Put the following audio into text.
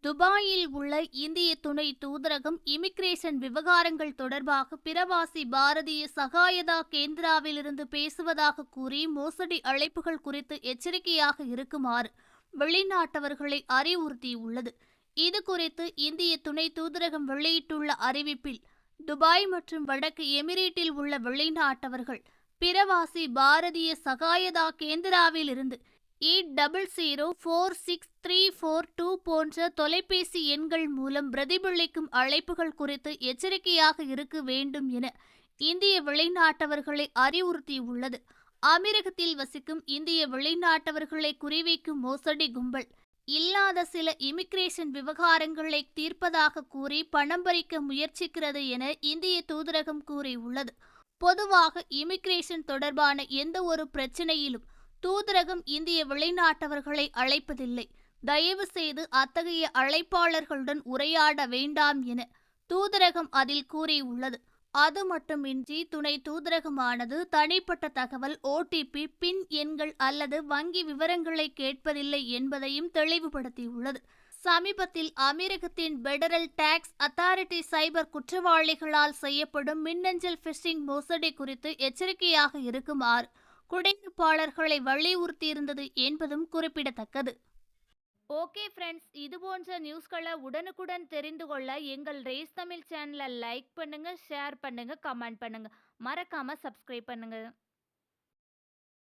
துபாயில் உள்ள இந்திய துணை தூதரகம் இமிக்ரேஷன் விவகாரங்கள் தொடர்பாக பிரவாசி பாரதிய சகாயதா கேந்திராவிலிருந்து பேசுவதாக கூறி மோசடி அழைப்புகள் குறித்து எச்சரிக்கையாக இருக்குமாறு வெளிநாட்டவர்களை அறிவுறுத்தியுள்ளது. இது குறித்து இந்திய துணை தூதரகம் வெளியிட்டுள்ள அறிவிப்பில் துபாய் மற்றும் வடக்கு எமிரேட்டில் உள்ள வெளிநாட்டவர்கள் பிரவாசி பாரதிய சகாயதா கேந்திராவிலிருந்து இருந்து eight double zero four six three four two போன்ற தொலைபேசி எண்கள் மூலம் பிரதிபலிக்கும் அழைப்புகள் குறித்து எச்சரிக்கையாக இருக்க வேண்டும் என இந்திய வெளிநாட்டவர்களை அறிவுறுத்தியுள்ளது. அமீரகத்தில் வசிக்கும் இந்திய வெளிநாட்டவர்களை குறிவைக்கும் மோசடி கும்பல். இல்லாத சில இமிகிரேஷன் விவகாரங்களை தீர்ப்பதாக கூறி பணம் பறிக்க முயற்சிக்கிறது என இந்திய தூதரகம் கூறியுள்ளது. பொதுவாக இமிகிரேஷன் தொடர்பான எந்த ஒரு பிரச்சனையிலும் தூதரகம் இந்திய வெளிநாட்டவர்களை அழைப்பதில்லை. தயவு செய்து அத்தகைய அழைப்பாளர்களுடன் உரையாட வேண்டாம் என தூதரகம் அதில் கூறியுள்ளது. அது மட்டுமின்றி துணை தூதரகமானது தனிப்பட்ட தகவல் ஓடிபி பின் எண்கள் அல்லது வங்கி விவரங்களை கேட்பதில்லை என்பதையும் தெளிவுபடுத்தியுள்ளது. சமீபத்தில் அமீரகத்தின் பெடரல் டாக்ஸ் அத்தாரிட்டி சைபர் குற்றவாளிகளால் செய்யப்படும் மின்னஞ்சல் ஃபிஷிங் மோசடி குறித்து எச்சரிக்கையாக இருக்குமாறு குடியிருப்பாளர்களை வலியுறுத்தியிருந்தது என்பதும் குறிப்பிடத்தக்கது. ஓகே ஃப்ரெண்ட்ஸ் இது போன்ற நியூஸ்களை உடனுக்குடன் தெரிந்து கொள்ள எங்கள் ரேஸ் தமிழ் சேனலை லைக் பண்ணுங்கள் ஷேர் பண்ணுங்கள் கமெண்ட் பண்ணுங்கள் மறக்காமல் சப்ஸ்கிரைப் பண்ணுங்கள்